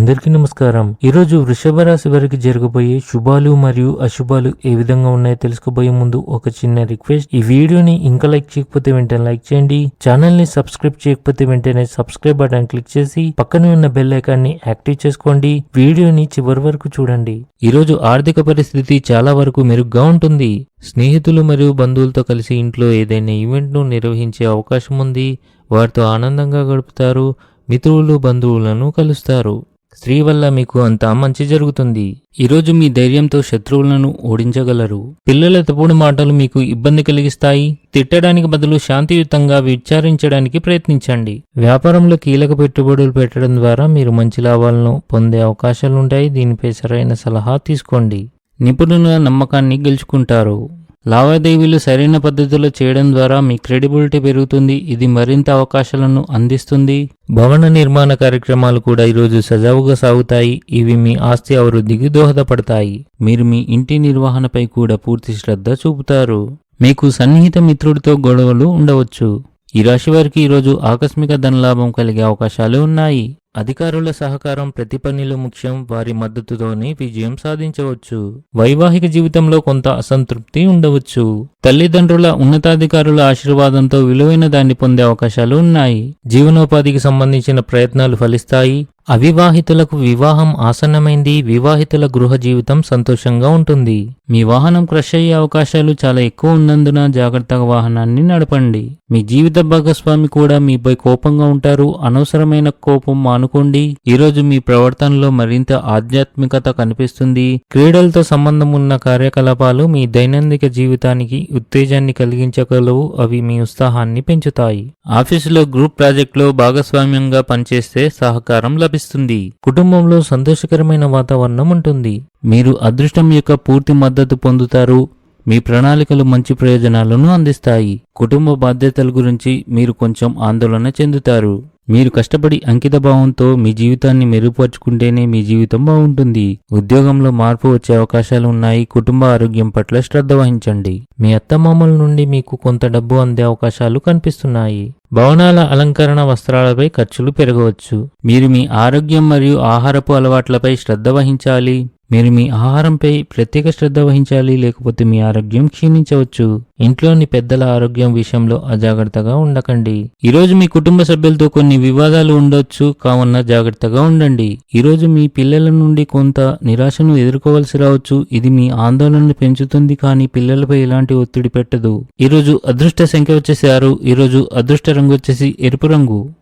అందరికీ నమస్కారం. ఈ రోజు వృషభ రాశి వారికి జరగబోయే శుభాలు మరియు అశుభాలు ఏ విధంగా ఉన్నాయో తెలుసుకోబోయే ముందు ఒక చిన్న రిక్వెస్ట్. ఈ వీడియోని ఇంకా లైక్ చేయకపోతే వెంటనే లైక్ చేయండి. ఛానల్ని సబ్స్క్రైబ్ చేయకపోతే వెంటనే సబ్స్క్రైబ్ బటన్ క్లిక్ చేసి పక్కనే ఉన్న బెల్ ఐకాన్ని యాక్టివ్ చేసుకోండి. వీడియోని చివరి వరకు చూడండి. ఈ రోజు ఆర్థిక పరిస్థితి చాలా వరకు మెరుగ్గా ఉంటుంది. స్నేహితులు మరియు బంధువులతో కలిసి ఇంట్లో ఏదైనా ఈవెంట్ను నిర్వహించే అవకాశం ఉంది. వారితో ఆనందంగా గడుపుతారు. మిత్రులు బంధువులను కలుస్తారు. స్త్రీ వల్ల మీకు అంతా మంచి జరుగుతుంది. ఈరోజు మీ ధైర్యంతో శత్రువులను ఓడించగలరు. పిల్లల తప్పుడు మాటలు మీకు ఇబ్బంది కలిగిస్తాయి. తిట్టడానికి బదులు శాంతియుతంగా విచారించడానికి ప్రయత్నించండి. వ్యాపారంలో కీలక పెట్టుబడులు పెట్టడం ద్వారా మీరు మంచి లాభాలను పొందే అవకాశాలుంటాయి. దీనిపై సరైన సలహా తీసుకోండి. నిపుణుల నమ్మకాన్ని గెలుచుకుంటారు. లావాదేవీలు సరైన పద్ధతిలో చేయడం ద్వారా మీ క్రెడిబిలిటీ పెరుగుతుంది. ఇది మరింత అవకాశాలను అందిస్తుంది. భవన నిర్మాణ కార్యక్రమాలు కూడా ఈరోజు సజావుగా సాగుతాయి. ఇవి మీ ఆస్తి అభివృద్ధికి దోహదపడతాయి. మీరు మీ ఇంటి నిర్వహణపై కూడా పూర్తి శ్రద్ధ చూపుతారు. మీకు సన్నిహిత మిత్రుడితో గొడవలు ఉండవచ్చు. ఈ రాశి వారికి ఈరోజు ఆకస్మిక ధనలాభం కలిగే అవకాశాలు ఉన్నాయి. అధికారుల సహకారం ప్రతి పనిలో ముఖ్యం వారి మద్దతుతోనే విజయం సాధించవచ్చు. వైవాహిక జీవితంలో కొంత అసంతృప్తి ఉండవచ్చు. తల్లిదండ్రుల ఉన్నతాధికారుల ఆశీర్వాదంతో విలువైన దాన్ని పొందే అవకాశాలు ఉన్నాయి. జీవనోపాధికి సంబంధించిన ప్రయత్నాలు ఫలిస్తాయి. అవివాహితులకు వివాహం ఆసన్నమైంది వివాహితుల గృహ జీవితం సంతోషంగా ఉంటుంది. మీ వాహనం క్రష్ అయ్యే అవకాశాలు చాలా ఎక్కువ ఉన్నందున జాగ్రత్తగా వాహనాన్ని నడపండి. మీ జీవిత భాగస్వామి కూడా మీపై కోపంగా ఉంటారు. అనవసరమైన కోపం మానుకోండి. ఈరోజు మీ ప్రవర్తనలో మరింత ఆధ్యాత్మికత కనిపిస్తుంది. క్రీడలతో సంబంధం ఉన్న కార్యకలాపాలు మీ దైనందిక జీవితానికి ఉత్తేజాన్ని కలిగించగలవు. అవి మీ ఉత్సాహాన్ని పెంచుతాయి. ఆఫీసులో గ్రూప్ ప్రాజెక్టులో భాగస్వామ్యంగా పనిచేస్తే సహకారం లభిస్తుంది. లభిస్తుంది కుటుంబంలో సంతోషకరమైన వాతావరణం ఉంటుంది. మీరు అదృష్టం యొక్క పూర్తి మద్దతు పొందుతారు. మీ ప్రణాళికలు మంచి ప్రయోజనాలను అందిస్తాయి. కుటుంబ బాధ్యతల గురించి మీరు కొంచెం ఆందోళన చెందుతారు. మీరు కష్టపడి అంకిత భావంతో మీ జీవితాన్ని మెరుగుపరుచుకుంటేనే మీ జీవితం బాగుంటుంది. ఉద్యోగంలో మార్పు వచ్చే అవకాశాలు ఉన్నాయి. కుటుంబ ఆరోగ్యం పట్ల శ్రద్ధ వహించండి. మీ అత్తమామల నుండి మీకు కొంత డబ్బు అందే అవకాశాలు కనిపిస్తున్నాయి. భవనాల అలంకరణ వస్త్రాలపై ఖర్చులు పెరగవచ్చు. మీరు మీ ఆరోగ్యం మరియు ఆహారపు అలవాట్లపై శ్రద్ధ వహించాలి. మీరు మీ ఆహారంపై ప్రత్యేక శ్రద్ధ వహించాలి లేకపోతే మీ ఆరోగ్యం క్షీణించవచ్చు. ఇంట్లోని పెద్దల ఆరోగ్యం విషయంలో అజాగ్రత్తగా ఉండకండి. ఈరోజు మీ కుటుంబ సభ్యులతో కొన్ని వివాదాలు ఉండొచ్చు కావున జాగ్రత్తగా ఉండండి. ఈరోజు మీ పిల్లల నుండి కొంత నిరాశను ఎదుర్కోవాల్సి రావచ్చు. ఇది మీ ఆందోళనను పెంచుతుంది కానీ పిల్లలపై ఎలాంటి ఒత్తిడి పెట్టదు. ఈరోజు అదృష్ట సంఖ్య వచ్చేసి ఆరు ఈరోజు అదృష్ట రంగు వచ్చేసి ఎరుపు రంగు.